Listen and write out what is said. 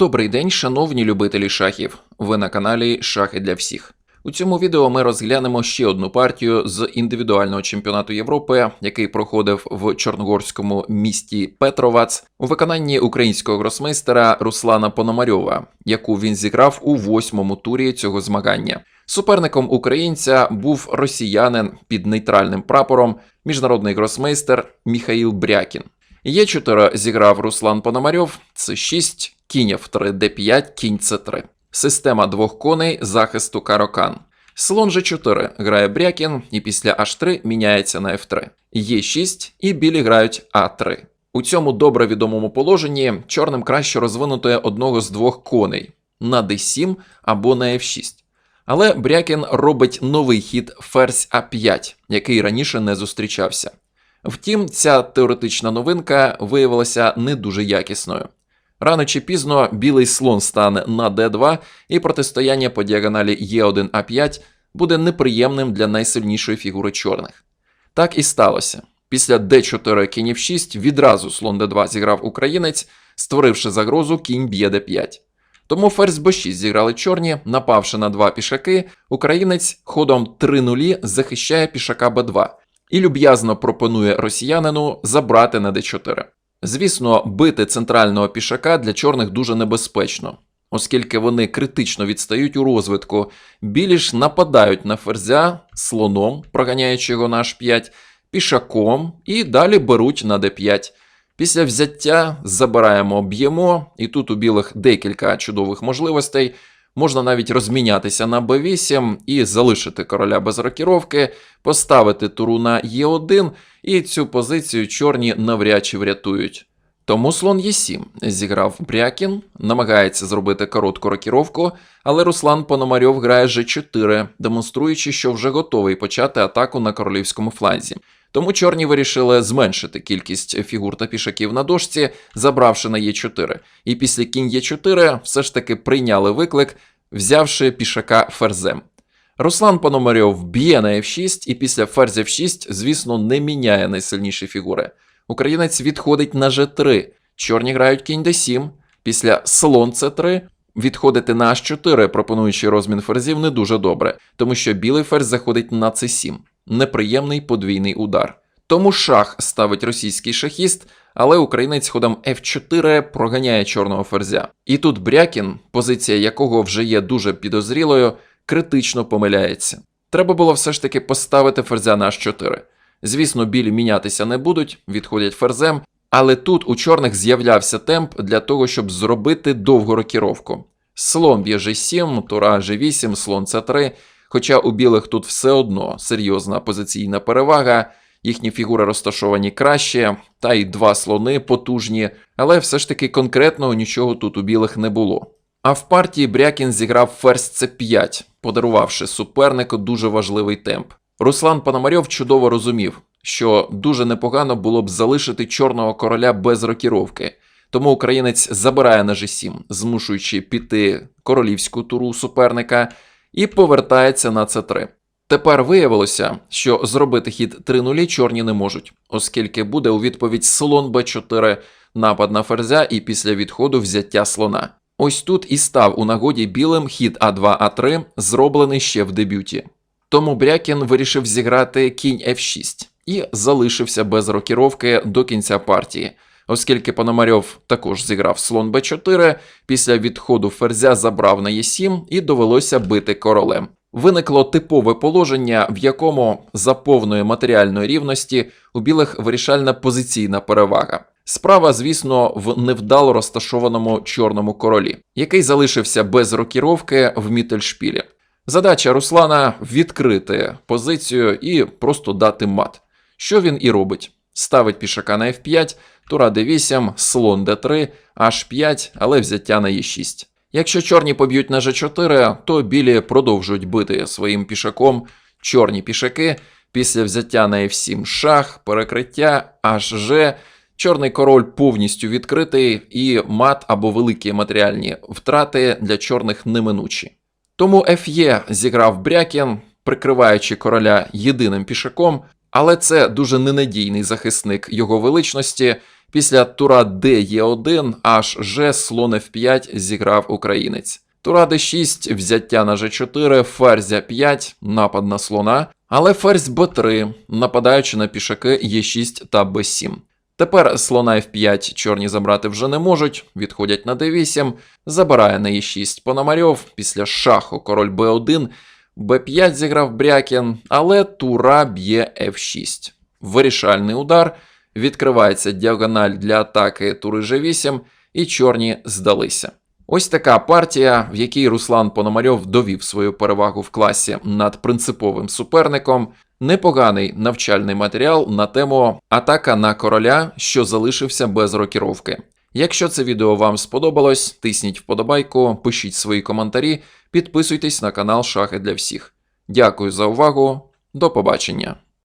Добрий день, шановні любителі шахів. Ви на каналі Шахи для всіх. У цьому відео ми розглянемо ще одну партію з індивідуального чемпіонату Європи, який проходив в чорногорському місті Петровац у виконанні українського гросмейстера Руслана Пономарьова, яку він зіграв у восьмому турі цього змагання. Суперником українця був росіянин під нейтральним прапором, міжнародний гросмейстер Міхаїл Брякін. Є4 зіграв Руслан Пономарьов, С6, кінь F3, D5, кінь C3. Система двох коней захисту Карокан. Слон G4 грає Брякін і після H3 міняється на F3. Е6 і білі грають А3. У цьому добре відомому положенні чорним краще розвинути одного з двох коней на D7 або на F6. Але Брякін робить новий хід ферзь А5, який раніше не зустрічався. Втім, ця теоретична новинка виявилася не дуже якісною. Рано чи пізно білий слон стане на d2, і протистояння по діагоналі Е1А5 буде неприємним для найсильнішої фігури чорних. Так і сталося. Після d4 кінь f6 відразу слон d2 зіграв українець, створивши загрозу кінь б'є d5. Тому ферзь b6 зіграли чорні, напавши на два пішаки, українець ходом 3-0 захищає пішака b2 і люб'язно пропонує росіянину забрати на d4. Звісно, бити центрального пішака для чорних дуже небезпечно, оскільки вони критично відстають у розвитку, білі ж нападають на ферзя слоном, проганяючи його на h5, пішаком і далі беруть на d5. Після взяття забираємо, б'ємо, і тут у білих декілька чудових можливостей. Можна навіть розмінятися на b8 і залишити короля без рокіровки, поставити туру на e1, і цю позицію чорні навряд чи врятують. Тому слон Е7 зіграв Брякін, намагається зробити коротку рокіровку, але Руслан Пономарьов грає G4, демонструючи, що вже готовий почати атаку на королівському фланзі. Тому чорні вирішили зменшити кількість фігур та пішаків на дошці, забравши на Е4. І після кінь Е4 все ж таки прийняли виклик, взявши пішака ферзем. Руслан Пономарьов б'є на F6 і після ферзь F6, звісно, не міняє найсильніші фігури. Українець відходить на G3, чорні грають кінь D7, після слон C3 відходити на H4, пропонуючи розмін ферзів, не дуже добре, тому що білий ферзь заходить на C7. Неприємний подвійний удар. Тому шах ставить російський шахіст, але українець ходом F4 проганяє чорного ферзя. І тут Брякін, позиція якого вже є дуже підозрілою, критично помиляється. Треба було все ж таки поставити ферзя на H4. Звісно, білі мінятися не будуть, відходять ферзем, але тут у чорних з'являвся темп для того, щоб зробити довгу рокіровку. Слон б'є G7, тура G8, слон C3, хоча у білих тут все одно серйозна позиційна перевага, їхні фігури розташовані краще, та й два слони потужні, але все ж таки конкретного нічого тут у білих не було. А в партії Брякін зіграв ферзь c5, подарувавши супернику дуже важливий темп. Руслан Пономарьов чудово розумів, що дуже непогано було б залишити чорного короля без рокіровки, тому українець забирає на G7, змушуючи піти королівську туру суперника, і повертається на c3. Тепер виявилося, що зробити хід 3-0 чорні не можуть, оскільки буде у відповідь слон b4, напад на ферзя і після відходу взяття слона. Ось тут і став у нагоді білим хід А2А3, зроблений ще в дебюті. Тому Брякін вирішив зіграти кінь F6 і залишився без рокіровки до кінця партії, оскільки Пономарьов також зіграв слон Б4, після відходу ферзя забрав на Е7 і довелося бити королем. Виникло типове положення, в якому за повної матеріальної рівності у білих вирішальна позиційна перевага. Справа, звісно, в невдало розташованому чорному королі, який залишився без рокіровки в Міттельшпілі. Задача Руслана відкрити позицію і просто дати мат. Що він і робить: ставить пішака на F5, тура D8, слон D3, H5, але взяття на E6. Якщо чорні поб'ють на G4, то білі продовжують бити своїм пішаком чорні пішаки. Після взяття на F7 шах, перекриття, HG, чорний король повністю відкритий, і мат або великі матеріальні втрати для чорних неминучі. Тому Ф'є зіграв Брякін, прикриваючи короля єдиним пішаком, але це дуже ненадійний захисник його величності. Після тура Д Є1 аж Ж слон F5 зіграв українець. Тура Д6, взяття на Ж4, ферзь А5, напад на слона, але ферзь Б3, нападаючи на пішаки Е6 та Б7. Тепер слона F5 чорні забрати вже не можуть, відходять на D8, забирає на E6 Пономарьов, після шаху король B1, B5 зіграв Брякін, але тура б'є F6. Вирішальний удар, відкривається діагональ для атаки тури G8, і чорні здалися. Ось така партія, в якій Руслан Пономарьов довів свою перевагу в класі над принциповим суперником. Непоганий навчальний матеріал на тему атака на короля, що залишився без рокіровки. Якщо це відео вам сподобалось, тисніть вподобайку, пишіть свої коментарі, підписуйтесь на канал Шахи для всіх. Дякую за увагу, до побачення!